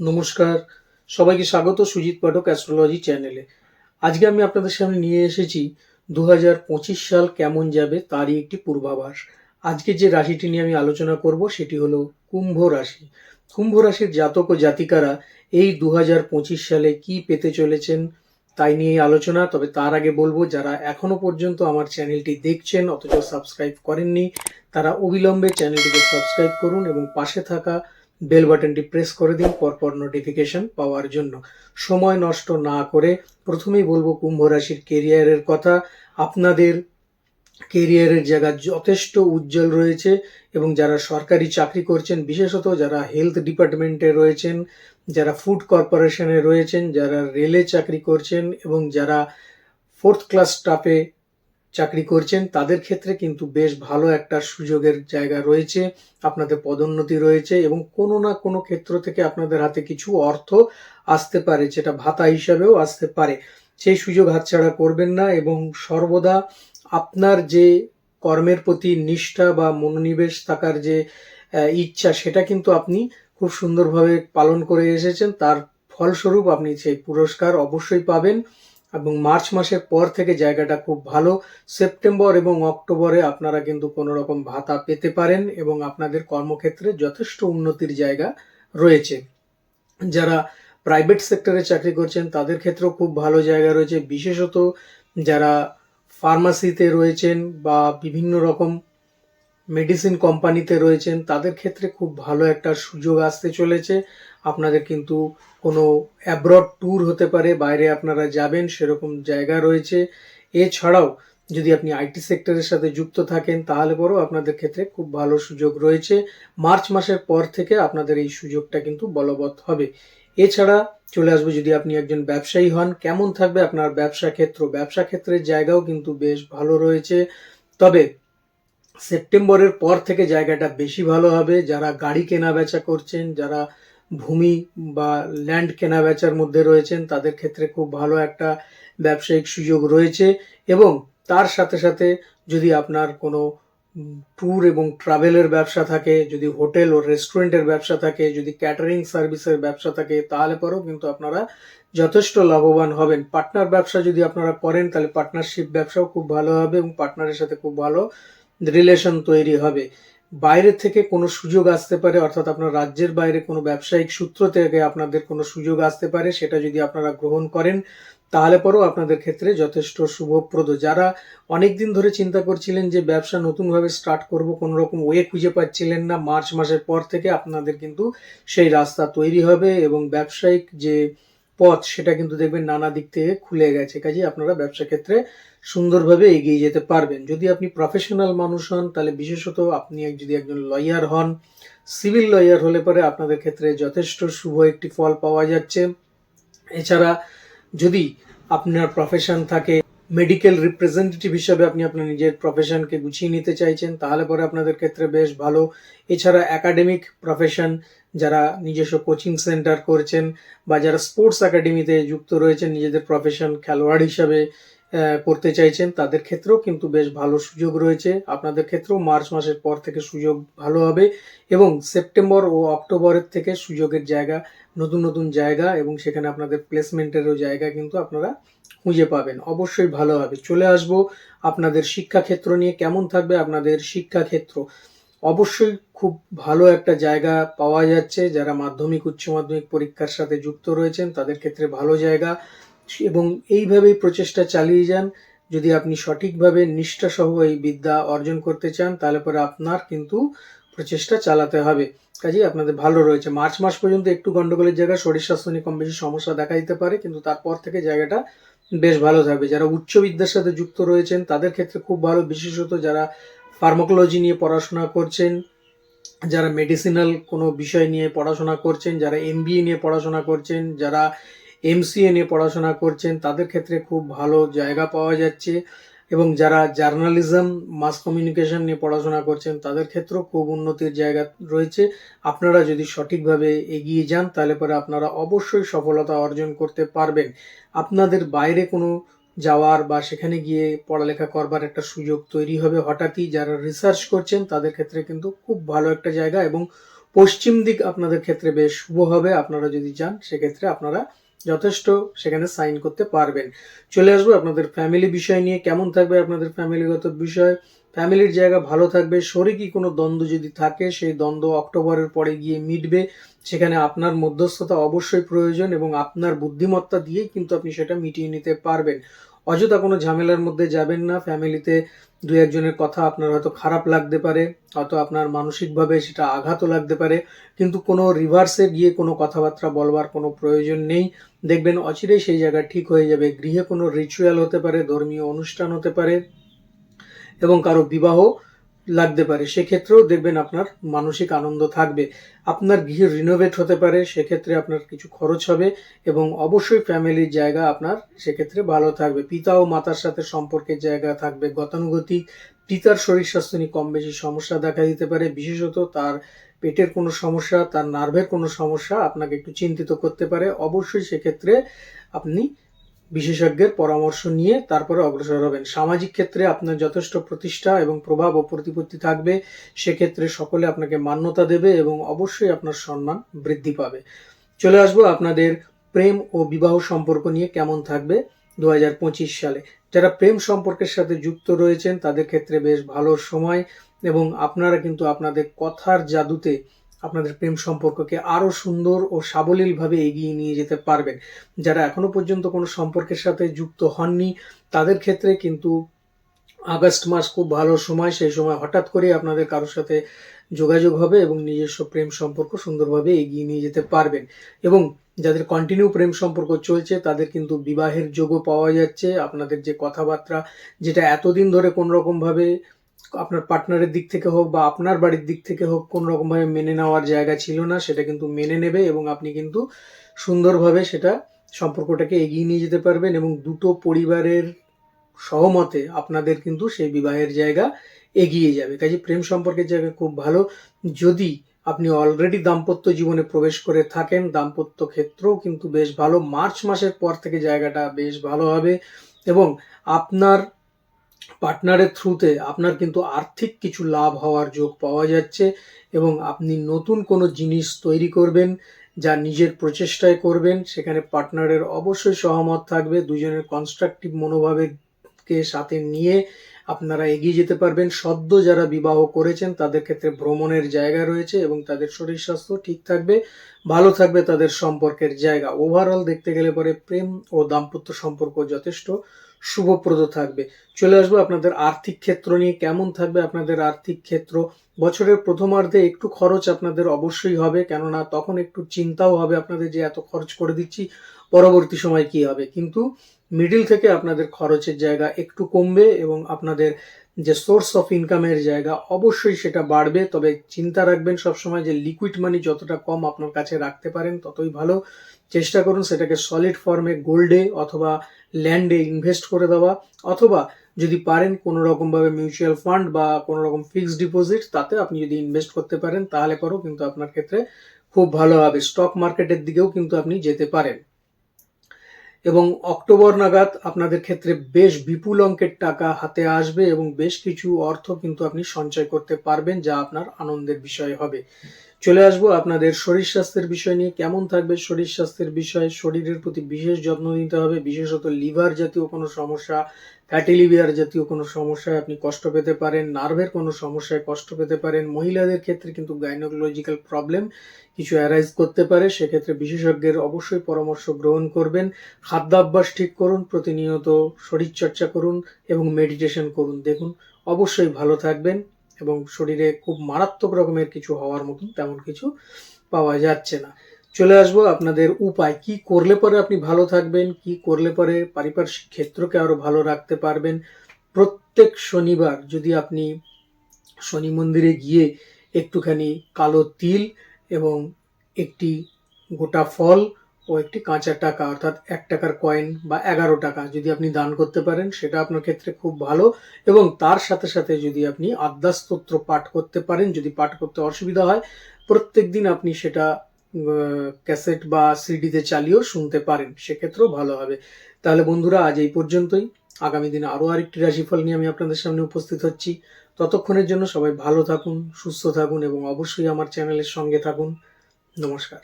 নমস্কার। সবাইকে স্বাগত সুজিত পাঠক অ্যাস্ট্রোলজি চ্যানেলে আজকে আমি আপনাদের সামনে নিয়ে এসেছি দু হাজার পঁচিশ সাল কেমন যাবে তারই একটি পূর্বাভাস। আজকে যে রাশিটি নিয়ে আমি আলোচনা করব সেটি হলো কুম্ভ রাশি। কুম্ভ রাশির জাতক ও জাতিকারা এই দু হাজার পঁচিশ সালে কি পেতে চলেছেন তাই নিয়ে আলোচনা, তবে তার আগে বলব, যারা এখনও পর্যন্ত আমার চ্যানেলটি দেখছেন অথচ সাবস্ক্রাইব করেননি, তারা অবিলম্বে চ্যানেলটিকে সাবস্ক্রাইব করুন এবং পাশে থাকা বেল বাটনটি প্রেস করে দিন, পরপর নোটিফিকেশন পাওয়ার জন্য। সময় নষ্ট না করে প্রথমেই বলব কুম্ভ রাশির কেরিয়ারের কথা। আপনাদের কেরিয়ারের জায়গা যথেষ্ট উজ্জ্বল রয়েছে এবং যারা সরকারি চাকরি করছেন, বিশেষত যারা হেলথ ডিপার্টমেন্টে রয়েছেন, যারা ফুড কর্পোরেশনে রয়েছেন, যারা রেলে চাকরি করছেন এবং যারা ফোর্থ ক্লাস স্টাফে চাকরি করছেন, তাদের ক্ষেত্রে কিন্তু বেশ ভালো একটা সুযোগের জায়গা রয়েছে, আপনাদের পদোন্নতি রয়েছে এবং কোনো না কোনো ক্ষেত্র থেকে আপনাদের হাতে কিছু অর্থ আসতে পারে, যেটা ভাতা হিসাবেও আসতে পারে। সেই সুযোগ হাতছাড়া করবেন না এবং সর্বদা আপনার যে কর্মের প্রতি নিষ্ঠা বা মনোনিবেশ থাকার যে ইচ্ছা, সেটা কিন্তু আপনি খুব সুন্দরভাবে পালন করে এসেছেন। তার ফলস্বরূপ আপনি সেই পুরস্কার অবশ্যই পাবেন। এবং মার্চ মাসের পর থেকে জায়গাটা খুব ভালো। সেপ্টেম্বর এবং অক্টোবরে আপনারা কিন্তু কোনো রকম ভাতা পেতে পারেন এবং আপনাদের কর্মক্ষেত্রে যথেষ্ট উন্নতির জায়গা রয়েছে। যারা প্রাইভেট সেক্টরে চাকরি করছেন, তাদের ক্ষেত্রেও খুব ভালো জায়গা রয়েছে। বিশেষত যারা ফার্মাসিতে রয়েছেন বা বিভিন্ন রকম মেডিসিন কোম্পানিতে রয়েছেন, তাদের ক্ষেত্রে খুব ভালো একটা সুযোগ আসতে চলেছে। আপনাদের কিন্তু কোনো অ্যাব্রড ট্যুর হতে পারে, বাইরে আপনারা যাবেন, সেরকম জায়গা রয়েছে। এছাড়াও যদি আপনি আইটি সেক্টরের সাথে যুক্ত থাকেন, তাহলে পরেও আপনাদের ক্ষেত্রে খুব ভালো সুযোগ রয়েছে। মার্চ মাসের পর থেকে আপনাদের এই সুযোগটা কিন্তু বলবৎ হবে। এছাড়া চলে আসবে যদি আপনি একজন ব্যবসায়ী হন, কেমন থাকবে আপনার ব্যবসা ক্ষেত্র? ব্যবসা ক্ষেত্রের জায়গাও কিন্তু বেশ ভালো রয়েছে। তবে সেপ্টেম্বরের পর থেকে জায়গাটা বেশি ভালো হবে। যারা গাড়ি কেনা বেচা করছেন, যারা ভূমি বা ল্যান্ড কেনা বেচার মধ্যে রয়েছেন, তাদের ক্ষেত্রে খুব ভালো একটা ব্যবসায়িক সুযোগ রয়েছে এবং তার সাথে সাথে যদি আপনার কোনো ট্যুর এবং ট্রাভেলের ব্যবসা থাকে, যদি হোটেল ও রেস্টুরেন্টের ব্যবসা থাকে, যদি ক্যাটারিং সার্ভিসের ব্যবসা থাকে, তাহলে পরেও কিন্তু আপনারা যথেষ্ট লাভবান হবেন। পার্টনার ব্যবসা যদি আপনারা করেন, তাহলে পার্টনারশিপ ব্যবসাও খুব ভালো হবে এবং পার্টনারের সাথে খুব ভালো রিলেশন তৈরি হবে। বাইরে থেকে কোনো সুযোগ আসতে পারে, অর্থাৎ আপনার রাজ্যের বাইরে কোনো ব্যবসায়িক সূত্র থেকে আপনাদের কোনো সুযোগ আসতে পারে, সেটা যদি আপনারা গ্রহণ করেন, তাহলে পরেও আপনাদের ক্ষেত্রে যথেষ্ট শুভপ্রদ। যারা অনেক দিন ধরে চিন্তা করছিলেন যে ব্যবসা নতুনভাবে স্টার্ট করব, কোনো রকম ওয়ে খুঁজে পাচ্ছিলেন না, মার্চ মাসের পর থেকে আপনাদের কিন্তু সেই রাস্তা তৈরি হবে এবং ব্যবসায়িক যে পথ, সেটা কিন্তু দেখবেন নানা দিক থেকে খুলে গেছে। কাজে আপনারা ব্যবসা ক্ষেত্রে সুন্দরভাবে এগিয়ে যেতে পারবেন। যদি আপনি প্রফেশনাল মানুষ হন, তাহলে বিশেষত আপনি যদি একজন লয়ার হন সিভিল লয়ার হলে পরে আপনাদের ক্ষেত্রে যথেষ্ট শুভ একটি ফল পাওয়া যাচ্ছে। এছাড়া যদি আপনার প্রফেশন থাকে মেডিকেল রিপ্রেজেন্টেটিভ হিসাবে আপনি আপনার নিজের প্রফেশনকে গুছিয়ে নিতে চাইছেন, তাহলে পরে আপনাদের ক্ষেত্রে বেশ ভালো। এছাড়া একাডেমিক প্রফেশন যারা নিজস্ব কোচিং সেন্টার করছেন বা যারা স্পোর্টস একাডেমিতে যুক্ত রয়েছেন, নিজেদের প্রফেশন খেলোয়াড় হিসাবে করতে চাইছেন, তাদের ক্ষেত্রেও কিন্তু বেশ ভালো সুযোগ রয়েছে। আপনাদের ক্ষেত্রেও মার্চ মাসের পর থেকে সুযোগ ভালো হবে এবং সেপ্টেম্বর ও অক্টোবরের থেকে সুযোগের জায়গা, নতুন নতুন জায়গা এবং সেখানে আপনাদের প্লেসমেন্টেরও জায়গা কিন্তু আপনারা খুঁজে পাবেন। অবশ্যই ভালো হবে। চলে আসব আপনাদের শিক্ষাক্ষেত্র নিয়ে। কেমন থাকবে আপনাদের শিক্ষাক্ষেত্র? অবশ্যই খুব ভালো একটা জায়গা পাওয়া যাচ্ছে। যারা মাধ্যমিক, উচ্চ মাধ্যমিক পরীক্ষার সাথে যুক্ত রয়েছেন, তাদের ক্ষেত্রে ভালো জায়গা। এবং এইভাবেই প্রচেষ্টা চালিয়ে যান। যদি আপনি সঠিকভাবে নিষ্ঠাসহ এই বিদ্যা অর্জন করতে চান, তাহলে পরে আপনার কিন্তু প্রচেষ্টা চালাতে হবে। কাজেই আপনাদের ভালো রয়েছে। মার্চ মাস পর্যন্ত একটু গন্ডগোলের জায়গায় শরীর স্বাস্থ্য নিয়ে কম বেশি সমস্যা দেখা দিতে পারে, কিন্তু তারপর থেকে জায়গাটা বেশ ভালো থাকবে। যারা উচ্চ বিদ্যার সাথে যুক্ত রয়েছেন, তাদের ক্ষেত্রে খুব ভালো, বিশেষত যারা ফার্মাকোলজি নিয়ে পড়াশোনা করছেন, যারা মেডিসিনাল কোনো বিষয় নিয়ে পড়াশোনা করছেন, যারা এমবিএ নিয়ে পড়াশোনা করছেন, যারা এমসিএ নিয়ে পড়াশোনা করছেন, তাদের ক্ষেত্রে খুব ভালো জায়গা পাওয়া যাচ্ছে এবং যারা জার্নালিজম, মাস কমিউনিকেশন নিয়ে পড়াশোনা করছেন, তাদের ক্ষেত্রেও খুব উন্নতির জায়গা রয়েছে। আপনারা যদি সঠিকভাবে এগিয়ে যান, তাহলে পরে আপনারা অবশ্যই সফলতা অর্জন করতে পারবেন। আপনাদের বাইরে কোনো যাওয়ার বা সেখানে গিয়ে পড়ালেখা করবার একটা সুযোগ তৈরি হবে হঠাৎই। যারা রিসার্চ করছেন, তাদের ক্ষেত্রে কিন্তু খুব ভালো একটা জায়গা এবং পশ্চিম দিক আপনাদের ক্ষেত্রে বেশ শুভ হবে। আপনারা যদি যান, সেক্ষেত্রে আপনারা যথেষ্ট সেখানে সাইন করতে পারবেন। চলে আসব আপনাদের ফ্যামিলি বিষয় নিয়ে। কেমন থাকবে আপনাদের ফ্যামিলিগত বিষয়? ফ্যামিলির জায়গা ভালো থাকবে। শরীরী কোনো দ্বন্দ্ব যদি থাকে, সেই দ্বন্দ্ব অক্টোবরের পরে গিয়ে মিটবে। সেখানে আপনার মধ্যস্থতা অবশ্যই প্রয়োজন এবং আপনার বুদ্ধিমত্তা দিয়েই কিন্তু আপনি সেটা মিটিয়ে নিতে পারবেন। অযথা কোনো ঝামেলার মধ্যে যাবেন না। ফ্যামিলিতে দু একজনের কথা আপনার হয়তো খারাপ লাগতে পারে, হয়তো আপনার মানসিকভাবে সেটা আঘাতও লাগতে পারে, কিন্তু কোনো রিভার্সে গিয়ে কোনো কথাবার্তা বলবার কোনো প্রয়োজন নেই। দেখবেন অচিরেই সেই জায়গা ঠিক হয়ে যাবে। গৃহে কোনো রিচুয়াল হতে পারে, ধর্মীয় অনুষ্ঠান হতে পারে এবং কারও বিবাহ লাগতে পারে, সেক্ষেত্রেও দেখবেন আপনার মানসিক আনন্দ থাকবে। আপনার গৃহ রিনোভেট হতে পারে, সেক্ষেত্রে আপনার কিছু খরচ হবে এবং অবশ্যই ফ্যামিলির জায়গা আপনার সেক্ষেত্রে ভালো থাকবে। পিতা ও মাতার সাথে সম্পর্কের জায়গা থাকবে, গতানুগতিক, পিতার শরীর স্বাস্থ্য নিয়ে কম বেশি সমস্যা দেখা দিতে পারে, বিশেষত তার পেটের কোনো সমস্যা, তার নার্ভের কোনো সমস্যা আপনাকে একটু চিন্তিত করতে পারে। অবশ্যই সেক্ষেত্রে আপনি বিশেষজ্ঞের পরামর্শ নিয়ে তারপরে অগ্রসর হবেন। সামাজিক ক্ষেত্রে আপনার যথেষ্ট প্রতিষ্ঠা এবং প্রভাব ও প্রতিপত্তি থাকবে। সেক্ষেত্রে সকলে আপনাকে মান্যতা দেবে এবং অবশ্যই আপনার সম্মান বৃদ্ধি পাবে। চলে আসব আপনাদের প্রেম ও বিবাহ সম্পর্ক নিয়ে কেমন থাকবে দু হাজার পঁচিশ সালে। যারা প্রেম সম্পর্কের সাথে যুক্ত রয়েছেন, তাদের ক্ষেত্রে বেশ ভালো সময় এবং আপনারা কিন্তু আপনাদের কথার জাদুতে আপনাদের প্রেম সম্পর্ককে আরও সুন্দর ও সাবলীলভাবে এগিয়ে নিয়ে যেতে পারবেন। যারা এখনও পর্যন্ত কোনো সম্পর্কের সাথে যুক্ত হননি, তাদের ক্ষেত্রে কিন্তু আগস্ট মাস খুব ভালো সময়। সেই সময় হঠাৎ করে আপনাদের কারোর সাথে যোগাযোগ হবে এবং নিজস্ব প্রেম সম্পর্ক সুন্দরভাবে এগিয়ে নিয়ে যেতে পারবেন। এবং যাদের কন্টিনিউ প্রেম সম্পর্ক চলছে, তাদের কিন্তু বিবাহের যোগও পাওয়া যাচ্ছে। আপনাদের যে কথাবার্তা, যেটা এতদিন ধরে কোন রকম ভাবে আপনার পার্টনারের দিক থেকে হোক বা আপনার বাড়ির দিক থেকে হোক, কোন রকম ভাবে মেনে নেওয়ার জায়গা ছিল না, সেটা কিন্তু মেনে নেবে এবং আপনি কিন্তু সুন্দরভাবে সেটা সম্পর্কটাকে এগিয়ে নিয়ে যেতে পারবেন এবং দুটো পরিবারের সহমতে আপনাদের কিন্তু সেই বিবাহের জায়গা এগিয়ে যাবে। কাজে প্রেম সম্পর্কের জায়গা খুব ভালো। যদি আপনি অলরেডি দাম্পত্য জীবনে প্রবেশ করে থাকেন, দাম্পত্য ক্ষেত্রেও কিন্তু বেশ ভালো। মার্চ মাসের পর থেকে জায়গাটা বেশ ভালো হবে এবং আপনার পার্টনারের থ্রুতে আপনার কিন্তু আর্থিক কিছু লাভ হওয়ার যোগ পাওয়া যাচ্ছে এবং আপনি নতুন কোনো জিনিস তৈরি করবেন যা নিজের প্রচেষ্টায় করবেন, সেখানে পার্টনারের অবশ্যই সহমত থাকবে, দুজনের কনস্ট্রাকটিভ মনোভাবের কে সাথে নিয়ে আপনারা এগিয়ে যেতে পারবেন। সদ্য যারা বিবাহ করেছেন, তাদের ক্ষেত্রে ভ্রমণের জায়গা রয়েছে এবং তাদের শরীর স্বাস্থ্য ঠিক থাকবে, ভালো থাকবে তাদের সম্পর্কের জায়গা। ওভারঅল দেখতে গেলে পরে প্রেম ও দাম্পত্য সম্পর্ক যথেষ্ট শুভপ্রদ থাকবে। চলে আসব আপনাদের আর্থিক ক্ষেত্র নিয়ে। কেমন থাকবে আপনাদের আর্থিক ক্ষেত্র? বছরের প্রথমার্ধে একটু খরচ আপনাদের অবশ্যই হবে, কেননা তখন একটু চিন্তাও হবে আপনাদের যে এত খরচ করে দিচ্ছি, পরবর্তী সময় কি হবে? কিন্তু মিডিল থেকে আপনাদের খরচের জায়গা একটু কমবে এবং আপনাদের যে সোর্স অফ ইনকামের জায়গা অবশ্যই সেটা বাড়বে। তবে চিন্তা রাখবেন সবসময় যে লিকুইড মানি যতটা কম আপনার কাছে রাখতে পারেন, ততই ভালো। চেষ্টা করুন সেটাকে সলিড ফর্মে গোল্ডে অথবা ল্যান্ডে ইনভেস্ট করে দেওয়া। অথবা যদি পারেন কোনো রকমভাবে মিউচুয়াল ফান্ড বা কোনো রকম ফিক্সড ডিপোজিট তাতে আপনি যদি ইনভেস্ট করতে পারেন, তাহলে করো, কিন্তু আপনার ক্ষেত্রে খুব ভালো হবে। স্টক মার্কেটের দিকেও কিন্তু আপনি যেতে পারেন। এবং অক্টোবর নাগাদ আপনাদের ক্ষেত্রে বেশ বিপুল অঙ্কের টাকা হাতে আসবে এবং বেশ কিছু অর্থ কিন্তু আপনি সঞ্চয় করতে পারবেন, যা আপনার আনন্দের বিষয় হবে। চলে আসব আপনাদের শরীর স্বাস্থ্যের বিষয় নিয়ে। কেমন থাকবে শরীর স্বাস্থ্যের বিষয়? শরীরের প্রতি বিশেষ যত্ন নিতে হবে, বিশেষত লিভার জাতীয় কোনো সমস্যা, ফ্যাটি লিভার জাতীয় কোনো সমস্যায় আপনি কষ্ট পেতে পারেন, নার্ভের কোনো সমস্যায় কষ্ট পেতে পারেন। মহিলাদের ক্ষেত্রে কিন্তু গাইনোকোলজিক্যাল প্রবলেম কিছু অ্যারাইজ করতে পারে, সেক্ষেত্রে বিশেষজ্ঞের অবশ্যই পরামর্শ গ্রহণ করবেন। খাদ্যাভ্যাস ঠিক করুন, প্রতিনিয়ত শরীরচর্চা করুন এবং মেডিটেশন করুন। দেখুন, অবশ্যই ভালো থাকবেন এবং শরীরে খুব মারাত্মক রকমের কিছু হওয়ার মতন তেমন কিছু পাওয়া যাচ্ছে না। চলে আসব আপনাদের উপায়। কি করলে পরে আপনি ভালো থাকবেন, কি করলে পরে পারিপার্শ্বিক ক্ষেত্রকে আরও ভালো রাখতে পারবেন? প্রত্যেক শনিবার যদি আপনি শনি মন্দিরে গিয়ে একটুখানি কালো তিল এবং একটি গোটা ফল ও একটি কাঁচা টাকা, অর্থাৎ এক টাকার কয়েন বা এগারো টাকা যদি আপনি দান করতে পারেন, সেটা আপনার ক্ষেত্রে খুব ভালো। এবং তার সাথে সাথে যদি আপনি আদ্যাস্তোত্র পাঠ করতে পারেন, যদি পাঠ করতে অসুবিধা হয়, প্রত্যেক দিন আপনি সেটা ক্যাসেট বা সিডিতে চালিয়েও শুনতে পারেন, সেক্ষেত্রেও ভালো হবে। তাহলে বন্ধুরা, আজ এই পর্যন্তই। আগামী দিনে আরও আরেকটি রাশিফল নিয়ে আমি আপনাদের সামনে উপস্থিত হচ্ছি। ততক্ষণের জন্য সবাই ভালো থাকুন সুস্থ থাকুন এবং অবশ্যই আমার চ্যানেলের সঙ্গে থাকুন। নমস্কার।